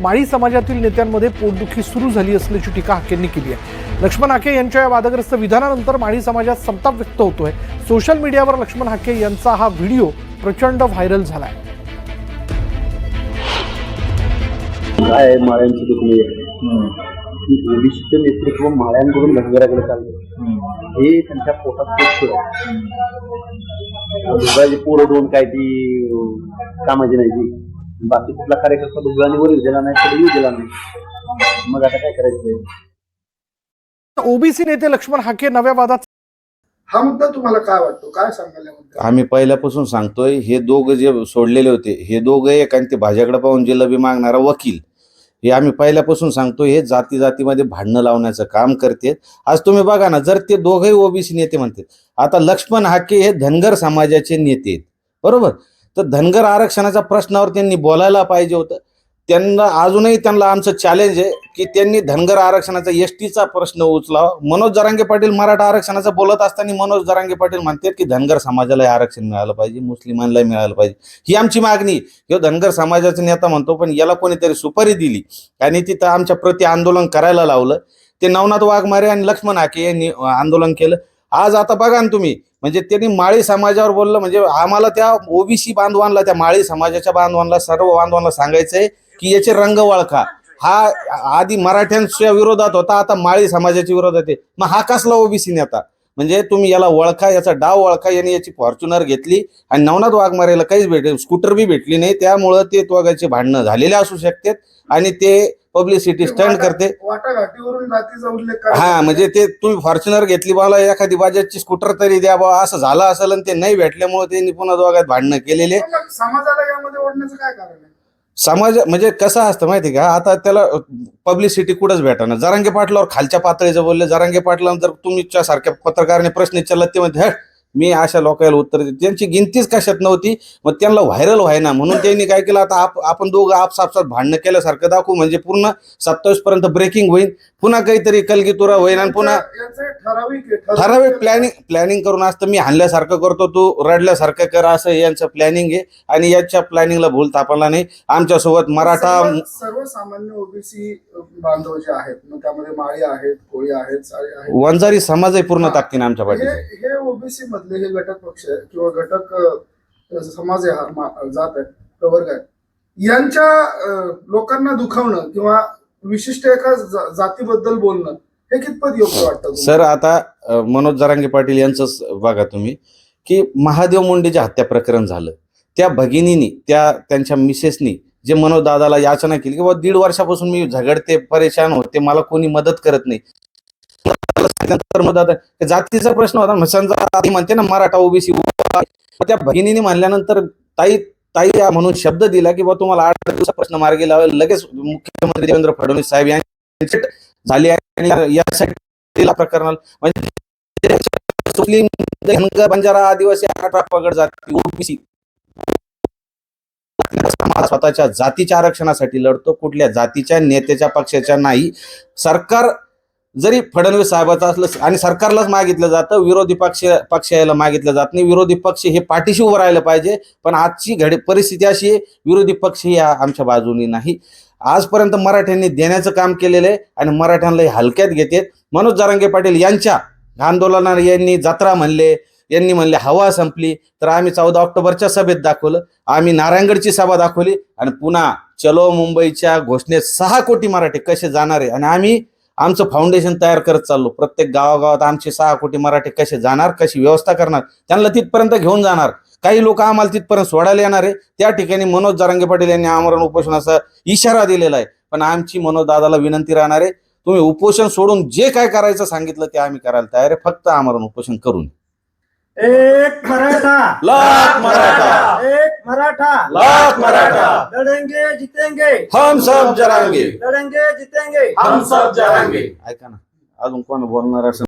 माळी समाजातील नेत्यांमध्ये पोटदुखी सुरू झाली असल्याची टीका हाकेंनी केली आहे. लक्ष्मण हाके यांच्या या वादग्रस्त विधानानंतर माळी समाजात संताप व्यक्त होतोय. सोशल मीडियावर लक्ष्मण हाके यांचा हा व्हिडिओ प्रचंड व्हायरल झालाय. काय माळ्यांची दुखणी? आहे ओबीसीचं नेतृत्व माळ्यांकडून धनगराकडे चाललं. हे त्यांच्या पोटात आहे. दुसऱ्याची पोरं दोन काय ती कामाची नाही ती. बाकी कुठला कार्यकर्ता वर दिला नाही तरी दिला नाही. मग आता काय करायचं? ओबीसी नेते लक्ष्मण हाके नव्या वादात हा मुद्दा तुम्हाला काय वाटतो? काय मुद्द्यावर? आम्ही पहिल्यापासून सांगतोय हे दोघं जे सोडलेले होते हे दोघं एक आणि ते भाज्याकडे पाहून जिलबी मागणारा वकील हे आम्ही पहिल्यापासून सांगतोय हे जाती जातीमध्ये भांडणं लावण्याचं काम करते आज तुम्ही बघा ना जर ते दोघंही ओबीसी नेते म्हणतात आता लक्ष्मण हाके हे धनगर समाजाचे नेते आहेत. बरोबर? तर धनगर आरक्षणाच्या प्रश्नावर त्यांनी बोलायला पाहिजे होतं. त्यांना अजूनही त्यांना आमचं चॅलेंज आहे की त्यांनी धनगर आरक्षणाचा एस टीचा प्रश्न उचलावा. मनोज जरांगे पाटील मराठा आरक्षणाचा बोलत असताना मनोज जरांगे पाटील म्हणतात की धनगर समाजाला आरक्षण मिळालं पाहिजे मुस्लिमांना मिळालं पाहिजे. ही आमची मागणी हे धनगर समाजाचा नेता म्हणतो पण याला कोणीतरी सुपारी दिली. आणि तिथं आमच्या प्रति आंदोलन करायला लावलं. ते नवनाथ वाघमारे आणि लक्ष्मण आके यांनी आंदोलन केलं. आज आता बघा ना तुम्ही म्हणजे त्यांनी माळी समाजावर बोललं म्हणजे आम्हाला त्या ओबीसी बांधवांना त्या माळी समाजाच्या बांधवांना सर्व बांधवांना सांगायचंय की याचे रंग वळखा हा आधी मराठ्यांच्या विरोधात होता आता माळी समाजाच्या विरोधात आहे. मग हा कसला ओबीसी नेता? म्हणजे तुम्ही याला ओळखा याचा डाव ओळखा यांनी याची फॉर्च्युनर घेतली आणि नवनाथ वाघमारेला काहीच भेटेल स्कूटर बी भेटली नाही. त्यामुळं ते दोघांचे भांडणं झालेले असू शकतात आणि ते पब्लिसिटी स्टंट करते. वाटाघाटीवरून जातीचा उल्लेख काय हा म्हणजे ते तुम्ही फॉर्च्युनर घेतली मला एखादी बाजाजची स्कूटर तरी द्या बा असं झालं असेल आणि ते नाही भेटल्यामुळे त्यांनी पुन्हा दोघात भांडणं केलेले मग समाजाला यामध्ये ओढण्याचं काय कारण आहे? समाज म्हणजे कसं असतं माहिती का? आता त्याला पब्लिसिटी कुठंच भेटणार जरांगे पाटलावर खालच्या पातळीचं बोलले जरांगे पाटला जर तुमच्या सारख्या पत्रकाराने प्रश्न विचारला ते म्हणते "हट, मी अशा लोकांना उत्तर देते. त्यांची गिनतीच कशात नव्हती मग त्यांना व्हायरल व्हायना. म्हणून त्यांनी काय केलं आता आप आपण दोघं आपसापसात भांडणं केल्यासारखं दाखवू. म्हणजे पूर्ण सत्तावीस पर्यंत ब्रेकिंग होईल पुन्हा काहीतरी कलगीतुरा होईल आणि पुन्हा ठराविक आहे, प्लॅनिंग प्लॅनिंग करून असतं मी हाणल्यासारखं करतो तू रडल्यासारखं कर असं यांचं प्लॅनिंग आहे. आणि याच्या प्लॅनिंगला भूल तापाला नाही. आमच्यासोबत मराठा सर्व- सर्वसामान्य ओबीसी बांधव जे आहेत त्यामध्ये माळी आहेत कोळी आहेत वंजारी समाजही पूर्ण ताकदीने आमच्या हे ओबीसी मधले हे घटक पक्ष आहे किंवा घटक समाज आहे जात आहे प्रवर्ग आहे यांच्या लोकांना दुखावणं किंवा विशिष्ट एका जातीबद्दल बोलणं हे कितपत योग्य वाटतं सर आता मनोज जरांगे पाटील यांचंच बघा तुम्ही की महादेव मुंडेचे हत्या प्रकरण झालं. त्या भगिनीनी त्या त्यांच्या मिसेसनी जे मनोज दादाला याचना केली की बाबा दीड वर्षापासून मी झगडते परेशान होते मला कोणी मदत करत नाही. त्यानंतर मग जातीचा प्रश्न होता. समजा आधी म्हणते ना मराठा ओबीसी त्या भगिनीने म्हणल्यानंतर ताई ताई म्हणून शब्द दिला की बा तुम्हाला आठ दिवसा प्रश्न मार्गी लावेल. लगेच मुख्यमंत्री देवेंद्र फडणवीस साहेब यांनी झाली आहे आणि यासाठी प्रकरणाला म्हणजे बंजारा आदिवासी मराठा पगड जाती ओबीसी. स्वतःच्या जातीच्या आरक्षणासाठी लढतो. कुठल्या जातीच्या नेत्याच्या पक्षाच्या नाही. सरकार जरी फडणवीस साहेबाचं असलं आणि सरकारलाच मागितलं जातं विरोधी पक्ष पक्ष यायला मागितलं जात नाही. विरोधी पक्ष हे पाठीशी उभं राहिलं पाहिजे पण आजची घडी परिस्थिती अशी आहे विरोधी पक्ष ही आमच्या बाजूनी नाही. आजपर्यंत मराठ्यांनी देण्याचं काम केलेलं आहे आणि मराठ्यांना हे हलक्यात घेतात. मनोज जारंगे पाटील यांच्या आंदोलनाला यांनी जत्रा म्हणले यांनी म्हणले हवा संपली तर आम्ही चौदा ऑक्टोबरच्या सभेत दाखवलं. आम्ही नारायणगडची सभा दाखवली आणि पुन्हा चलो मुंबईच्या घोषणेत सहा कोटी मराठी कसे जाणार आहे? आणि आम्ही आमचं फाउंडेशन तयार करत चाललो. प्रत्येक गावागावात आमचे सहा कोटी मराठी कसे जाणार कशी व्यवस्था करणार त्यांना तिथपर्यंत घेऊन जाणार. काही लोक आम्हाला तिथपर्यंत सोडायला येणार आहे. त्या ठिकाणी मनोज जरांगे पाटील यांनी आमरण उपोषणाचा इशारा दिलेला आहे. पण आमची मनोज दादाला विनंती राहणार आहे तुम्ही उपोषण सोडून जे काय करायचं सांगितलं ते आम्ही करायला तयार आहे. फक्त आमरण उपोषण करून. एक मराठा. लाख मराठा. एक मराठा. लाख मराठा. लड़ेंगे जीतेंगे. हम सब जरांगे लड़ेंगे जीतेंगे. हम सब जरांगे ऐका ना. अजून कोण बोलणार असेल?